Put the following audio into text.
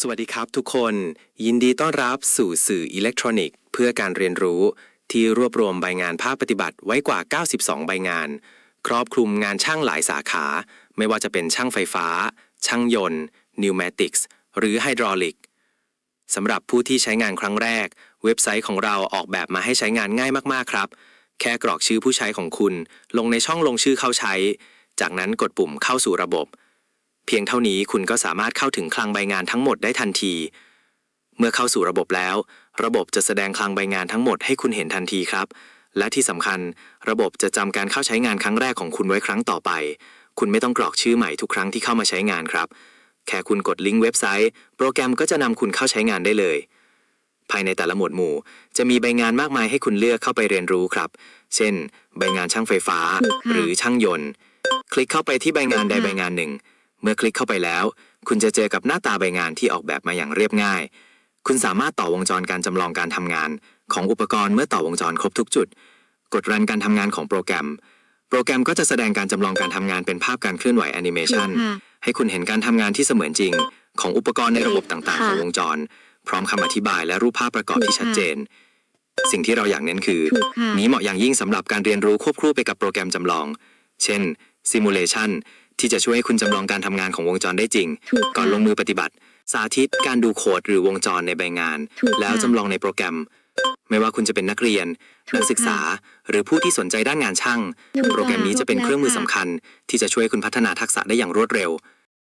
สวัสดีครับทุกคน ยินดีต้อนรับสู่สื่ออิเล็กทรอนิกส์เพื่อการเรียนรู้ ที่รวบรวมใบงานภาคปฏิบัติไว้กว่า 92 ใบงาน ครอบคลุมงานช่างหลายสาขา ไม่ว่าจะเป็นช่างไฟฟ้า ช่างยนต์นิวแมติกส์หรือไฮดรอลิกสำหรับผู้ที่ใช้งานครั้งแรก เว็บไซต์ของเราออกแบบมาให้ใช้งานง่ายมากๆครับ แค่กรอกชื่อผู้ใช้ของคุณ ลงในช่องลงชื่อเข้าใช้ จากนั้นกดปุ่มเข้าสู่ระบบ เพียงเท่านี้คุณก็สามารถเข้าถึงคลังใบงานทั้งหมดได้ทันที เมื่อเข้าสู่ระบบแล้ว ระบบจะแสดงคลังใบงานทั้งหมดให้คุณเห็นทันทีครับ และที่สำคัญ ระบบจะจำการเข้าใช้งานครั้งแรกของคุณไว้ครั้งต่อไป คุณไม่ต้องกรอกชื่อใหม่ทุกครั้งที่เข้ามาใช้งานครับ แค่คุณกดลิงก์เว็บไซต์ โปรแกรมก็จะนำคุณเข้าใช้งานได้เลย ภายในแต่ละหมวดหมู่ จะมีใบงานมากมายให้คุณเลือกเข้าไปเรียนรู้ครับ เช่น ใบงานช่างไฟฟ้าถูกค่ะหรือช่างยนต์ คลิกเข้าไปที่ใบงานใดใบงานหนึ่ง เมื่อคลิกเข้าไปแล้ว คุณจะเจอกับหน้าตาใบงานที่ออกแบบมาอย่างเรียบง่าย คุณสามารถต่อวงจรการจำลองการทำงาน ของอุปกรณ์เมื่อต่อวงจรครบทุกจุด กดรันการทำงานของโปรแกรม โปรแกรมก็จะแสดงการจำลองการทำงานเป็นภาพการเคลื่อนไหวแอนิเมชันถูกค่ะให้คุณเห็นการทำงานที่เสมือนจริง ของอุปกรณ์ในระบบต่างๆค่ะของวงจร พร้อมคำอธิบายและรูปภาพประกอบที่ชัดเจน สิ่งที่เราอยากเน้นคือถูกค่ะนี้เหมาะอย่างยิ่งสำหรับการเรียนรู้ควบคู่ไปกับโปรแกรมจำลอง เช่น Simulation ที่จะช่วยให้คุณจำลองการทำงานของวงจรได้จริง ถูกค่ะ ก่อนลงมือปฏิบัติ สาธิตการดูโค้ดหรือวงจรในใบงาน ถูกค่ะ แล้วจำลองในโปรแกรม ไม่ว่าคุณจะเป็นนักเรียน ถูกค่ะนักศึกษา หรือผู้ที่สนใจด้านงานช่าง ถูกค่ะโปรแกรมนี้จะเป็นเครื่องมือถูสำกแล้วค่ะคัญ ที่จะช่วยคุณพัฒนาทักษะได้อย่างรวดเร็ว